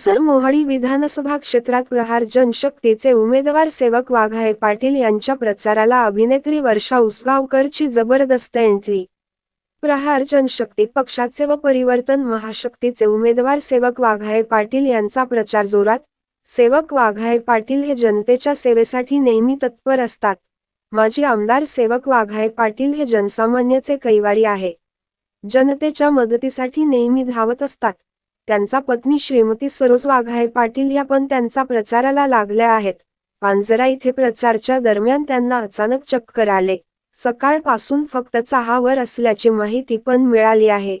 तुमसर मोहाडी विधानसभा क्षेत्रात प्रहार जनशक्तीचे उमेदवार सेवक वाघाळे पाटील यांच्या प्रचाराला अभिनेत्री वर्षा उसगावकरची जबरदस्त एंट्री. प्रहार जनशक्ती पक्षाचे व परिवर्तन महाशक्तीचे उमेदवार सेवक वाघाळे पाटील यांचा प्रचार जोरात. सेवक वाघाळे पाटील हे जनतेच्या सेवेसाठी नेहमी तत्पर असतात. माजी आमदार सेवक वाघाळे पाटील हे जनसामान्याचे कैवारी आहे. जनतेच्या मदतीसाठी नेहमी धावत असतात. त्यांचा पत्नी श्रीमती सरोज वाघाय पाटील या पण त्यांचा प्रचाराला लागल्या आहेत. पांजरा इथे प्रचारच्या दरम्यान त्यांना अचानक चक्कर आले. सकाळपासून फक्त चहावर असल्याची माहिती पण मिळाली आहे.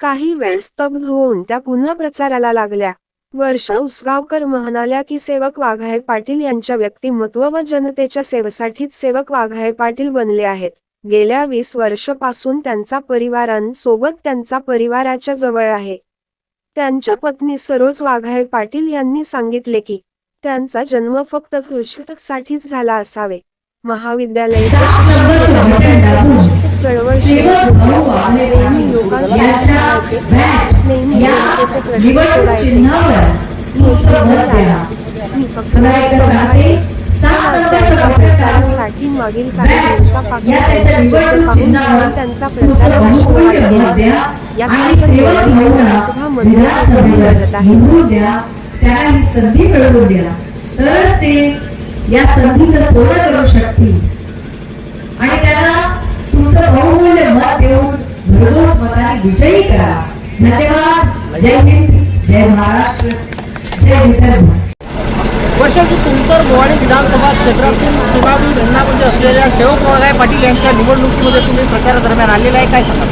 काही वेळ स्तब्ध होऊन त्या पुन्हा प्रचाराला लागल्या. वर्षा उसगावकर म्हणाल्या की सेवक वाघाय पाटील यांच्या व्यक्तिमत्व व जनतेच्या सेवेसाठीच सेवक वाघाय पाटील बनले आहेत. गेल्या वीस वर्षापासून त्यांचा परिवारांसोबत त्यांचा परिवाराच्या जवळ आहे. त्यांच्या पत्नी सरोज वाघाळे पाटील यांनी सांगितले की त्यांचा जन्म फक्त कृषिकसाठीच झाला असावे. कृषिक चळवळ. नेहमी नेहमी जनतेचे प्रश्न सोडायचे मागील काही दिवसापासून त्यांची प्रचार या आहे. द्या त्यांना ही संधी मिळवून द्या. तरच ते या संधीचं सोनं करू शकतील. आणि त्यांना तुमचं बहुमूल्य मत देऊन भरघोस मताने विजयी करा. धन्यवाद. जय हिंद. जय महाराष्ट्र. जय विदर्भ वर्षाची तुमसर मोवाडी विधानसभा क्षेत्रातून चुनावी रिंगणामध्ये असलेल्या सेवक वाघाय पाटील यांच्या निवडणुकीमध्ये तुम्ही प्रचारादरम्यान आलेला आहे. काय सांगा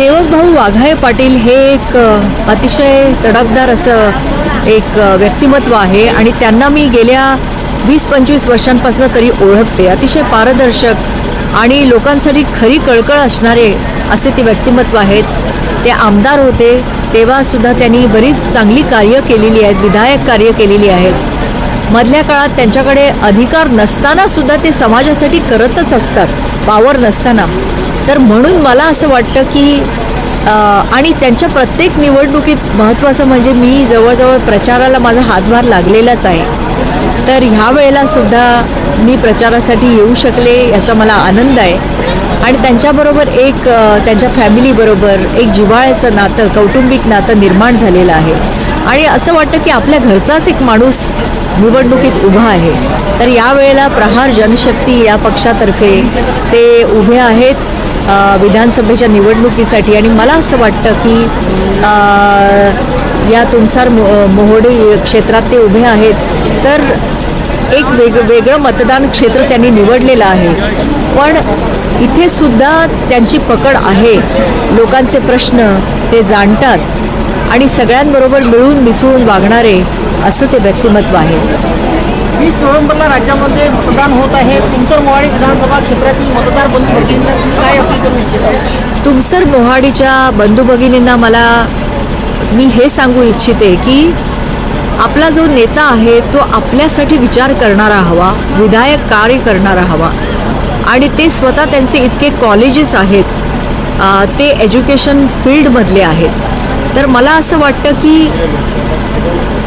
सेवक भाऊ वाघाळे पाटील हे एक अतिशय तडफदार असं एक व्यक्तिमत्व आहे आणि त्यांना मी गेल्या वीस पंचवीस वर्षांपासून तरी ओळखते. अतिशय पारदर्शक आणि लोकांसाठी खरी कळकळ असणारे असे ते व्यक्तिमत्व आहेत. ते आमदार होते तेव्हासुद्धा त्यांनी बरीच चांगली कार्य केलेली आहेत विधायक कार्य केलेली आहेत. मधल्या काळात त्यांच्याकडे अधिकार नसतानासुद्धा ते समाजासाठी करतच असतात पावर नसताना. तर म्हणून मला असं वाटतं की आणि त्यांच्या प्रत्येक निवडणुकीत महत्त्वाचं म्हणजे मी जवळजवळ प्रचाराला माझा हातभार लागलेलाच आहे. तर ह्या वेळेला सुद्धा मी प्रचारासाठी येऊ शकले याचा मला आनंद आहे. आणि त्यांच्याबरोबर एक त्यांच्या फॅमिलीबरोबर एक जिव्हाळ्याचं नातं कौटुंबिक नातं निर्माण झालेलं आहे. आणि असं वाटतं की आपल्या घरचाच एक माणूस निवडणुकीत उभा आहे. तर यावेळेला प्रहार जनशक्ती या पक्षातर्फे ते उभे आहेत विधानसभेच्या निवडणुकीसाठी. आणि मला असं वाटतं की या तुमसार मो मोहोडी क्षेत्रात ते उभे आहेत. तर एक वेग वेगळं मतदान क्षेत्र त्यांनी निवडलेलं आहे. पण इथे सुद्धा त्यांची पकड आहे. लोकांचे प्रश्न ते जाणतात. आणि सगळ्यांबरोबर मिळून मिसळून वागणारे असं ते व्यक्तिमत्व आहे. वीस नोव्हेंबरला राज्यामध्ये मतदान होत आहे. तुमसर मोवाडी विधानसभा क्षेत्रातील मतदार बंधू भगिनींना काय अपील करू इच्छिता? तुमसर मोहाडीच्या बंधू भगिनींना मला मी हे सांगू इच्छिते की आपला जो नेता आहे तो आपल्यासाठी विचार करणारा हवा विधायक कार्य करणारा हवा. आणि ते स्वतः त्यांचे इतके कॉलेजेस आहेत ते एज्युकेशन फील्डमधले आहेत. तर मला असं वाटतं की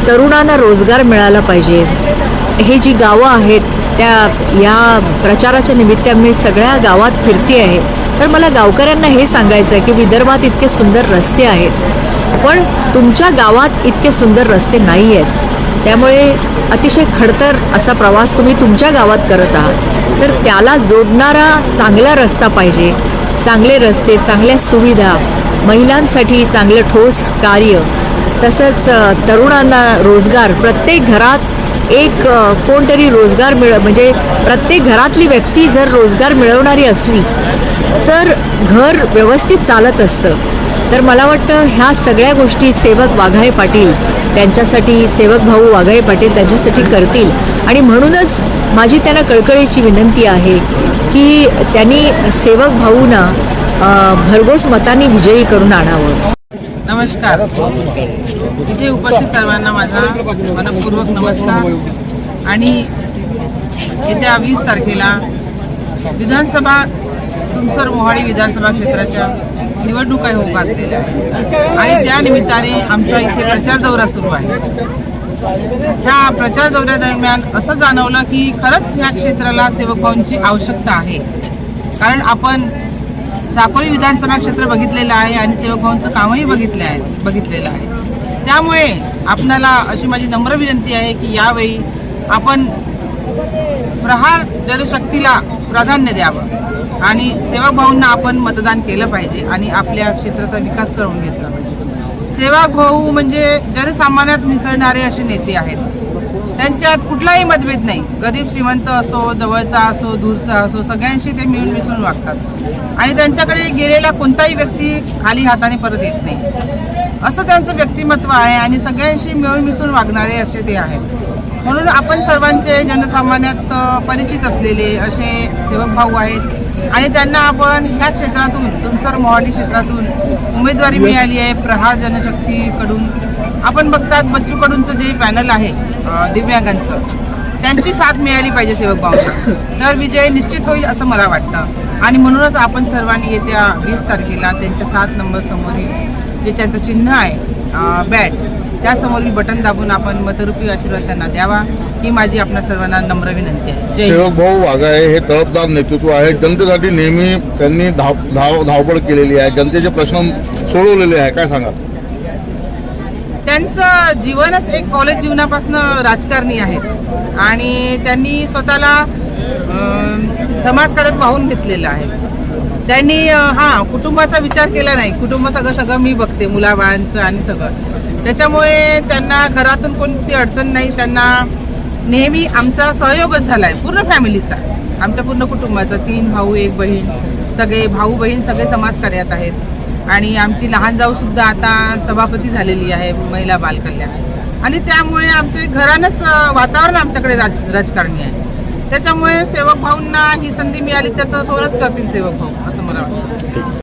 तरुणांना रोजगार मिळाला पाहिजे. हे जी गावं आहेत त्या या प्रचाराच्या निमित्ताने मी सगळ्या गावात फिरते आहे तर मला गावकऱ्यांना हे सांगायचं आहे की विदर्भात इतके सुंदर रस्ते आहेत पण तुमच्या गावात इतके सुंदर रस्ते नाही आहेत त्यामुळे अतिशय खडतर असा प्रवास तुम्ही तुमच्या गावात करत आहात. तर त्याला जोडणारा चांगला रस्ता पाहिजे. चांगले रस्ते चांगल्या सुविधा महिलांसाठी चांगलं ठोस कार्य तसंच तरुणांना रोजगार. प्रत्येक घरात एक कोणतरी रोजगार मिळ म्हणजे प्रत्येक घरातली व्यक्ती जर रोजगार मिळवणारी असली तर घर व्यवस्थित चालत असतं. तर मला वाटतं ह्या सगळ्या गोष्टी सेवक वाघाळे पाटील त्यांच्यासाठी सेवक भाऊ वाघाळे पाटील त्यांच्यासाठी करतील. आणि म्हणूनच माझी त्यांना कळकळीची विनंती आहे की त्यांनी सेवक भाऊंना भरघोस मतांनी विजयी करून आणावं. नमस्कार. इथे उपस्थित सर्वांना माझा मनपूर्वक नमस्कार. आणि येत्या वीस तारखेला विधानसभा तुमसर मोहाडी विधानसभा क्षेत्राच्या निवडणुका होऊ घातलेल्या आणि त्या निमित्ताने आमचा इथे प्रचार दौरा सुरू आहे. ह्या प्रचार दौऱ्यादरम्यान असं जाणवलं की खरंच ह्या क्षेत्राला सेवकांची आवश्यकता आहे. कारण आपण साकोली विधानसभा क्षेत्र बघितलेलं आहे आणि सेवकभावांचं कामही बघितले आहे बघितलेलं आहे. त्यामुळे आपणाला अशी माझी नम्र विनंती आहे की यावेळी आपण प्रहार जनशक्तीला प्राधान्य द्यावं आणि सेवाभाऊंना आपण मतदान केलं पाहिजे आणि आपल्या क्षेत्राचा विकास करून घेतला पाहिजे. सेवक भाऊ म्हणजे जनसामान्यात मिसळणारे असे नेते आहेत. त्यांच्यात कुठलाही मतभेद नाही. गरीब श्रीमंत असो जवळचा असो दूरचा असो सगळ्यांशी ते मिळून मिसळून वागतात. आणि त्यांच्याकडे गेलेला कोणताही व्यक्ती खाली हाताने परत येत नाही. असं त्यांचं व्यक्तिमत्व आहे आणि सगळ्यांशी मिळून मिसळून वागणारे असे ते आहेत. म्हणून आपण सर्वांचे जनसामान्यात परिचित असलेले असे सेवक भाऊ आहेत. आणि त्यांना आपण ह्या क्षेत्रातून तुमसर मोहाडी क्षेत्रातून उमेदवारी मिळाली आहे. प्रहार जनशक्तीकडून आपण बघतात बच्चू कडूंचं जे पॅनल आहे दिव्यांगांचं त्यांची साथ मिळाली पाहिजे सेवक भावना. तर विजय निश्चित होईल असं मला वाटतं. आणि म्हणूनच आपण सर्वांनी येत्या वीस तारखेला त्यांच्या सात नंबर समोरील जे त्यांचं चिन्ह आहे बॅट त्यासमोरील बटन दाबून आपण मतरूपी आशीर्वाद त्यांना द्यावा. ही माझी आपल्या सर्वांना नम्र विनंती आहे. जय सेवक भाऊ वाघाळे हे तळपदार नेतृत्व आहे. जनतेसाठी नेहमी त्यांनी धाव धाव धावपळ केलेली आहे. जनतेचे प्रश्न सोडवलेले आहे. काय सांगा त्यांचं जीवनच एक कॉलेज जीवनापासून राजकारणी आहेत आणि त्यांनी स्वतःला समाजकारक पाहून वाहून घेतलेलं आहे. त्यांनी हां कुटुंबाचा विचार केला नाही. कुटुंब सगळं सगळं मी बघते मुलाबाळांचं आणि सगळं. त्याच्यामुळे त्यांना घरातून कोणती अडचण नाही. त्यांना नेहमी आमचा सहयोगच झाला आहे पूर्ण फॅमिलीचा. आमच्या पूर्ण कुटुंबाचा तीन भाऊ एक बहीण. सगळे भाऊ बहीण सगळे समाजकार्यात आहेत. आणि आमची लहान जाऊ सुद्धा आता सभापती झालेली आहे महिला बालकल्याण आणि त्यामुळे आमचे घरानंच वातावरण आमच्याकडे राज राजकारणी आहे. त्याच्यामुळे सेवक भाऊंना ही संधी मिळाली त्याचं सोरच करतील सेवक भाऊ असं मला वाटतं.